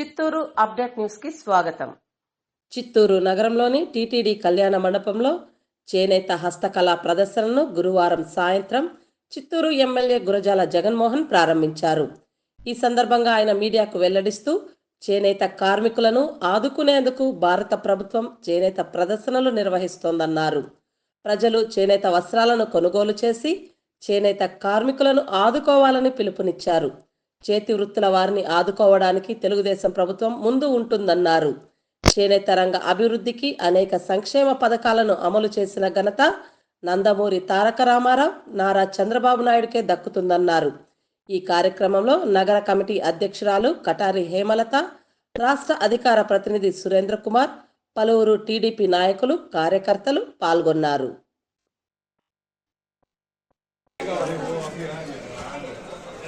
Chittoor update న్యూస్కి స్వాగతం. చిత్తూరు నగరంలోని టీటీడీ కళ్యాణ మండపంలో చేనేత హస్తకళా ప్రదర్శనను గురువారం సాయంత్రం చిత్తూరు ఎమ్మెల్యే గురజాల జగన్మోహన్ ప్రారంభించారు. ఈ సందర్భంగా ఆయన మీడియాకు వెల్లడిస్తూ చేనేత కార్మికులను ఆదుకునేందుకు భారత ప్రభుత్వం చేనేత ప్రదర్శనలు నిర్వహిస్తోందన్నారు. ప్రజలు చేనేత వస్త్రాలను కొనుగోలు చేసి చేనేత కార్మికులను ఆదుకోవాలని పిలుపునిచ్చారు. చేతి వృత్తుల వారిని ఆదుకోవడానికి తెలుగుదేశం ప్రభుత్వం ముందు ఉంటుందన్నారు. చేనేత రంగ అభివృద్ధికి అనేక సంక్షేమ పథకాలను అమలు చేసిన ఘనత నందమూరి తారక రామారావు నారా చంద్రబాబు నాయుడుకే దక్కుతుందన్నారు. ఈ కార్యక్రమంలో నగర కమిటీ అధ్యక్షురాలు కటారి హేమలత రాష్ట్ర అధికార ప్రతినిధి సురేంద్ర కుమార్ పలువురు టీడీపీ నాయకులు కార్యకర్తలు పాల్గొన్నారు.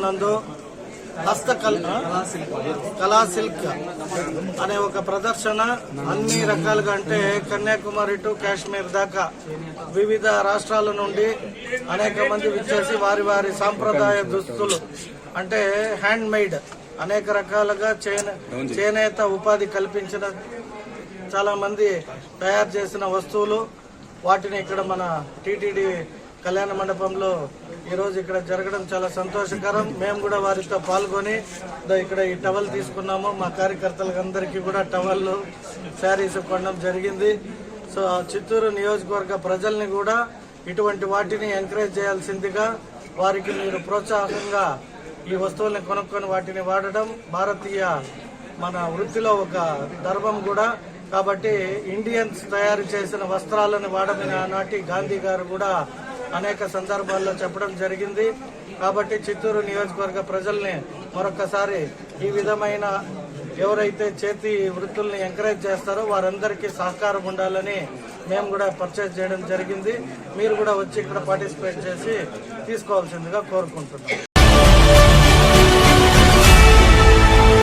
నందు హస్త కళా సిల్క్ అనే ఒక ప్రదర్శన అన్ని రకాలుగా అంటే కన్యాకుమారి టు కాశ్మీర్ దాకా వివిధ రాష్ట్రాల నుండి అనేక మంది విచ్చేసి వారి వారి సాంప్రదాయ దుస్తులు అంటే హ్యాండ్ మేడ్ అనేక రకాలుగా చేనే చేనేత ఉపాధి కల్పించిన చాలా మంది తయారు చేసిన వస్తువులు. వాటిని ఇక్కడ మన టీటీడీ కళ్యాణ మండపంలో ఈరోజు ఇక్కడ జరగడం చాలా సంతోషకరం. మేము కూడా వారితో పాల్గొని ఇక్కడ ఈ టవల్ తీసుకున్నాము. మా కార్యకర్తలందరికీ కూడా టవల్లు శారీస్ కొనడం జరిగింది. సో చిత్తూరు నియోజకవర్గ ప్రజల్ని కూడా ఇటువంటి వాటిని ఎంకరేజ్ చేయాల్సిందిగా వారికి మీరు ప్రోత్సాహంగా ఈ వస్తువుల్ని కొనుక్కొని వాటిని వాడడం భారతీయ మన వృత్తిలో ఒక ధర్మం కూడా. కాబట్టి ఇండియన్స్ తయారు చేసిన వస్త్రాలను వాడమని ఆనాటి గాంధీ గారు కూడా అనేక సందర్భాల్లో చెప్పడం జరిగింది. కాబట్టి చిత్తూరు నియోజకవర్గ ప్రజల్ని మరొకసారి ఈ విధమైన ఎవరైతే చేతి వృత్తుల్ని ఎంకరేజ్ చేస్తారో వారందరికీ సహకారం ఉండాలని మేము కూడా పర్చేజ్ చేయడం జరిగింది. మీరు కూడా వచ్చి ఇక్కడ పార్టిసిపేట్ చేసి తీసుకోవాల్సిందిగా కోరుకుంటున్నాం.